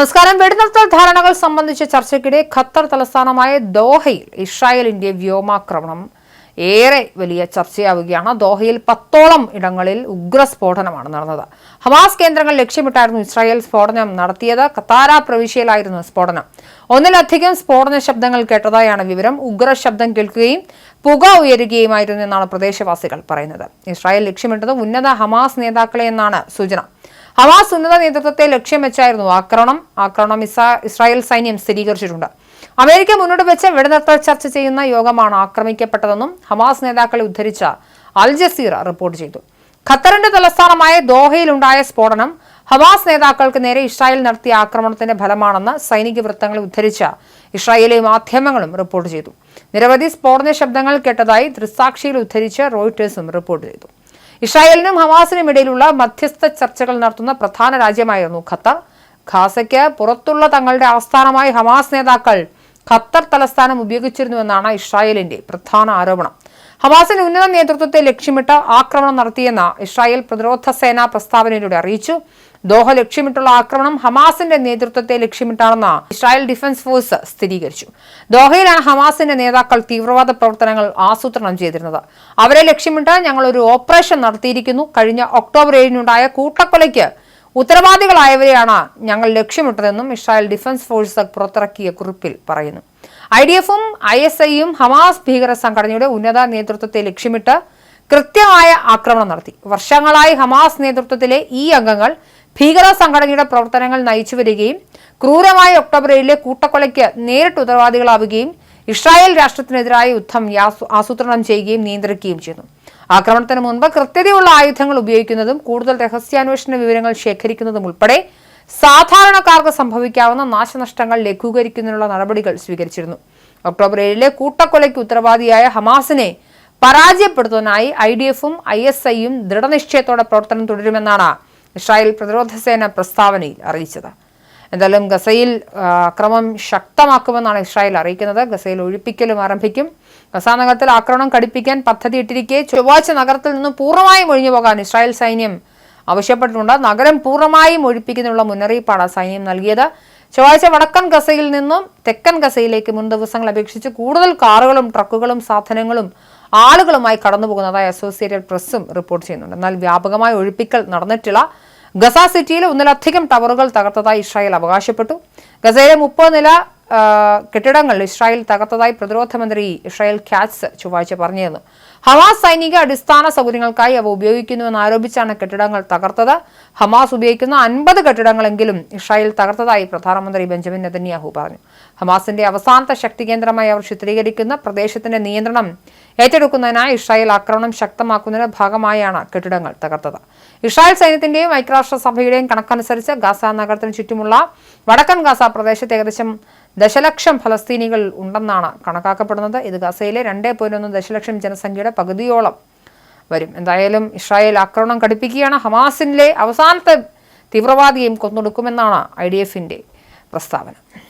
നമസ്കാരം. വെടിനിർത്തൽ ധാരണകൾ സംബന്ധിച്ച ചർച്ചയ്ക്കിടെ ഖത്തർ തലസ്ഥാനമായ ദോഹയിൽ ഇസ്രായേലിന്റെ വ്യോമാക്രമണം ഏറെ വലിയ ചർച്ചയാവുകയാണ്. ദോഹയിൽ പത്തോളം ഇടങ്ങളിൽ ഉഗ്രസ്ഫോടനമാണ് നടന്നത്. ഹമാസ് കേന്ദ്രങ്ങൾ ലക്ഷ്യമിട്ടായിരുന്നു ഇസ്രായേൽ സ്ഫോടനം നടത്തിയത്. കത്താര പ്രവിശ്യയിലായിരുന്നു സ്ഫോടനം. ഒന്നിലധികം സ്ഫോടന ശബ്ദങ്ങൾ കേട്ടതായാണ് വിവരം. ഉഗ്ര ശബ്ദം കേൾക്കുകയും പുക ഉയരുകയുമായിരുന്നു എന്നാണ് പ്രദേശവാസികൾ പറയുന്നത്. ഇസ്രായേൽ ലക്ഷ്യമിട്ടത് ഉന്നത ഹമാസ് നേതാക്കളെ എന്നാണ് സൂചന. ഹമാസ് ഉന്നത നേതൃത്വത്തെ ലക്ഷ്യം വെച്ചായിരുന്നു ആക്രമണം. ആക്രമണം ഇസ്രായേൽ സൈന്യം സ്ഥിരീകരിച്ചിട്ടുണ്ട്. അമേരിക്ക മുന്നോട്ട് വെച്ച വെടിനിർത്തൽ ചർച്ച ചെയ്യുന്ന യോഗമാണ് ആക്രമിക്കപ്പെട്ടതെന്നും ഹമാസ് നേതാക്കളെ ഉദ്ധരിച്ച അൽ ജസീറ റിപ്പോർട്ട് ചെയ്തു. ഖത്തറിന്റെ തലസ്ഥാനമായ ദോഹയിലുണ്ടായ സ്ഫോടനം ഹമാസ് നേതാക്കൾക്ക് നേരെ ഇസ്രായേൽ നടത്തിയ ആക്രമണത്തിന്റെ ഫലമാണെന്ന് സൈനിക വൃത്തങ്ങളെ ഉദ്ധരിച്ച ഇസ്രായേലി മാധ്യമങ്ങളും റിപ്പോർട്ട് ചെയ്തു. നിരവധി സ്ഫോടന ശബ്ദങ്ങൾ കേട്ടതായി ദൃസാക്ഷിയിൽ ഉദ്ധരിച്ച് റോയിട്ടേഴ്സും റിപ്പോർട്ട് ചെയ്തു. ഇസ്രായേലിനും ഹമാസിനും ഇടയിലുള്ള മധ്യസ്ഥ ചർച്ചകൾ നടത്തുന്ന പ്രധാന രാജ്യമായിരുന്നു ഖത്തർ. ഖാസയ്ക്ക് പുറത്തുള്ള തങ്ങളുടെ ആസ്ഥാനമായി ഹമാസ് നേതാക്കൾ ഖത്തർ തലസ്ഥാനം ഉപയോഗിച്ചിരുന്നുവെന്നാണ് ഇസ്രായേലിന്റെ പ്രധാന ആരോപണം. ഹമാസിന്റെ ഉന്നത നേതൃത്വത്തെ ലക്ഷ്യമിട്ട് ആക്രമണം നടത്തിയെന്ന് ഇസ്രായേൽ പ്രതിരോധ സേന പ്രസ്താവനയിലൂടെ അറിയിച്ചു. ദോഹ ലക്ഷ്യമിട്ടുള്ള ആക്രമണം ഹമാസിന്റെ നേതൃത്വത്തെ ലക്ഷ്യമിട്ടാണെന്ന് ഇസ്രായേൽ ഡിഫൻസ് ഫോഴ്സ് സ്ഥിരീകരിച്ചു. ദോഹയിലാണ് ഹമാസിന്റെ നേതാക്കൾ തീവ്രവാദ പ്രവർത്തനങ്ങൾ ആസൂത്രണം ചെയ്തിരുന്നത്. അവരെ ലക്ഷ്യമിട്ട് ഞങ്ങൾ ഒരു ഓപ്പറേഷൻ നടത്തിയിരിക്കുന്നു. കഴിഞ്ഞ ഒക്ടോബർ ഏഴിനുണ്ടായ കൂട്ടക്കൊലയ്ക്ക് ഉത്തരവാദികളായവരെയാണ് ഞങ്ങൾ ലക്ഷ്യമിട്ടതെന്നും ഇസ്രായേൽ ഡിഫൻസ് ഫോഴ്സ് പുറത്തിറക്കിയ കുറിപ്പിൽ പറയുന്നു. ഐ ഡി എഫും ഐ എസ് ഐയും ഹമാസ് ഭീകര സംഘടനയുടെ ഉന്നത നേതൃത്വത്തെ ലക്ഷ്യമിട്ട് കൃത്യമായ ആക്രമണം നടത്തി. വർഷങ്ങളായി ഹമാസ് നേതൃത്വത്തിലെ ഈ അംഗങ്ങൾ ഭീകര സംഘടനയുടെ പ്രവർത്തനങ്ങൾ നയിച്ചു വരികയും ക്രൂരമായ ഒക്ടോബർ ഏഴിലെ കൂട്ടക്കൊലയ്ക്ക് നേരിട്ട് ഉത്തരവാദികളാവുകയും ഇസ്രായേൽ രാഷ്ട്രത്തിനെതിരായ യുദ്ധം ആസൂത്രണം ചെയ്യുകയും നിയന്ത്രിക്കുകയും ചെയ്യുന്നു. ആക്രമണത്തിന് മുൻപ് കൃത്യതയുള്ള ആയുധങ്ങൾ ഉപയോഗിക്കുന്നതും കൂടുതൽ രഹസ്യാന്വേഷണ വിവരങ്ങൾ ശേഖരിക്കുന്നതും ഉൾപ്പെടെ സാധാരണക്കാർക്ക് സംഭവിക്കാവുന്ന നാശനഷ്ടങ്ങൾ ലഘൂകരിക്കുന്നതിനുള്ള നടപടികൾ സ്വീകരിച്ചിരുന്നു. ഒക്ടോബർ ഏഴിലെ കൂട്ടക്കൊലയ്ക്ക് ഉത്തരവാദിയായ ഹമാസിനെ പരാജയപ്പെടുത്തുന്നതിനായി ഐ ഡി എഫും ഐ എസ് ഐയും ദൃഢനിശ്ചയത്തോടെ പ്രവർത്തനം തുടരുമെന്നാണ് ഇസ്രായേൽ പ്രതിരോധ സേന പ്രസ്താവനയിൽ അറിയിച്ചത്. എന്തായാലും ഗസയിൽ അക്രമം ശക്തമാക്കുമെന്നാണ് ഇസ്രായേൽ അറിയിക്കുന്നത്. ഗസയിൽ ഒഴിപ്പിക്കലും ആരംഭിക്കും. ഗസ നഗരത്തിൽ ആക്രമണം കടുപ്പിക്കാൻ പദ്ധതിയിട്ടിരിക്കെ ചൊവ്വാഴ്ച നഗരത്തിൽ നിന്നും പൂർണമായും ഒഴിഞ്ഞു പോകാൻ ഇസ്രായേൽ സൈന്യം ആവശ്യപ്പെട്ടിട്ടുണ്ട്. നഗരം പൂർണമായും ഒഴിപ്പിക്കുന്നതിനുള്ള മുന്നറിയിപ്പാണ് സൈന്യം നൽകിയത്. ചൊവ്വാഴ്ച വടക്കൻ ഗസയിൽ നിന്നും തെക്കൻ ഗസയിലേക്ക് മുൻ ദിവസങ്ങൾ അപേക്ഷിച്ച് കൂടുതൽ കാറുകളും ട്രക്കുകളും സാധനങ്ങളും ആളുകളുമായി കടന്നുപോകുന്നതായി അസോസിയേറ്റഡ് പ്രസ്സും റിപ്പോർട്ട് ചെയ്യുന്നുണ്ട്. എന്നാൽ വ്യാപകമായ ഒഴിപ്പിക്കൽ നടന്നിട്ടില്ല. ഗസ സിറ്റിയിൽ ഒന്നിലധികം ടവറുകൾ തകർത്തതായി ഇസ്രായേൽ അവകാശപ്പെട്ടു. ഗസയിലെ മുപ്പത് നില കെട്ടിടങ്ങൾ ഇസ്രായേൽ തകർത്തതായി പ്രതിരോധ മന്ത്രി ഇസ്രായേൽ ക്യാറ്റ്സ് ചൊവ്വാഴ്ച പറഞ്ഞിരുന്നു. ഹമാസ് സൈനിക അടിസ്ഥാന സൗകര്യങ്ങൾക്കായി അവ ഉപയോഗിക്കുന്നുവെന്ന് ആരോപിച്ചാണ് കെട്ടിടങ്ങൾ തകർത്തത്. ഹമാസ് ഉപയോഗിക്കുന്ന അൻപത് കെട്ടിടങ്ങളെങ്കിലും ഇസ്രായേൽ തകർത്തതായി പ്രധാനമന്ത്രി ബെഞ്ചമിൻ നെതന്യാഹു പറഞ്ഞു. ഹമാസിന്റെ അവസാനത്തെ ശക്തി കേന്ദ്രമായി അവർ ചിത്രീകരിക്കുന്ന പ്രദേശത്തിന്റെ നിയന്ത്രണം ഏറ്റെടുക്കുന്നതിനായി ഇസ്രായേൽ ആക്രമണം ശക്തമാക്കുന്നതിന് ഭാഗമായാണ് കെട്ടിടങ്ങൾ തകർത്തത്. ഇസ്രായേൽ സൈന്യത്തിന്റെയും ഐക്യരാഷ്ട്രസഭയുടെയും കണക്കനുസരിച്ച് ഗാസ നഗരത്തിന് ചുറ്റുമുള്ള വടക്കൻ ഗാസ പ്രദേശത്ത് ഏകദേശം ദശലക്ഷം ഫലസ്തീനികൾ ഉണ്ടെന്നാണ് കണക്കാക്കപ്പെടുന്നത്. ഇത് ഗസയിലെ രണ്ടേ ദശലക്ഷം ജനസംഖ്യയുടെ പകുതിയോളം വരും. എന്തായാലും ഇസ്രായേൽ ആക്രമണം ഘടിപ്പിക്കുകയാണ്. ഹമാസിന്റെ അവസാനത്തെ തീവ്രവാദിയെയും കൊന്നൊടുക്കുമെന്നാണ് ഐ ഡി എഫിന്റെ പ്രസ്താവന.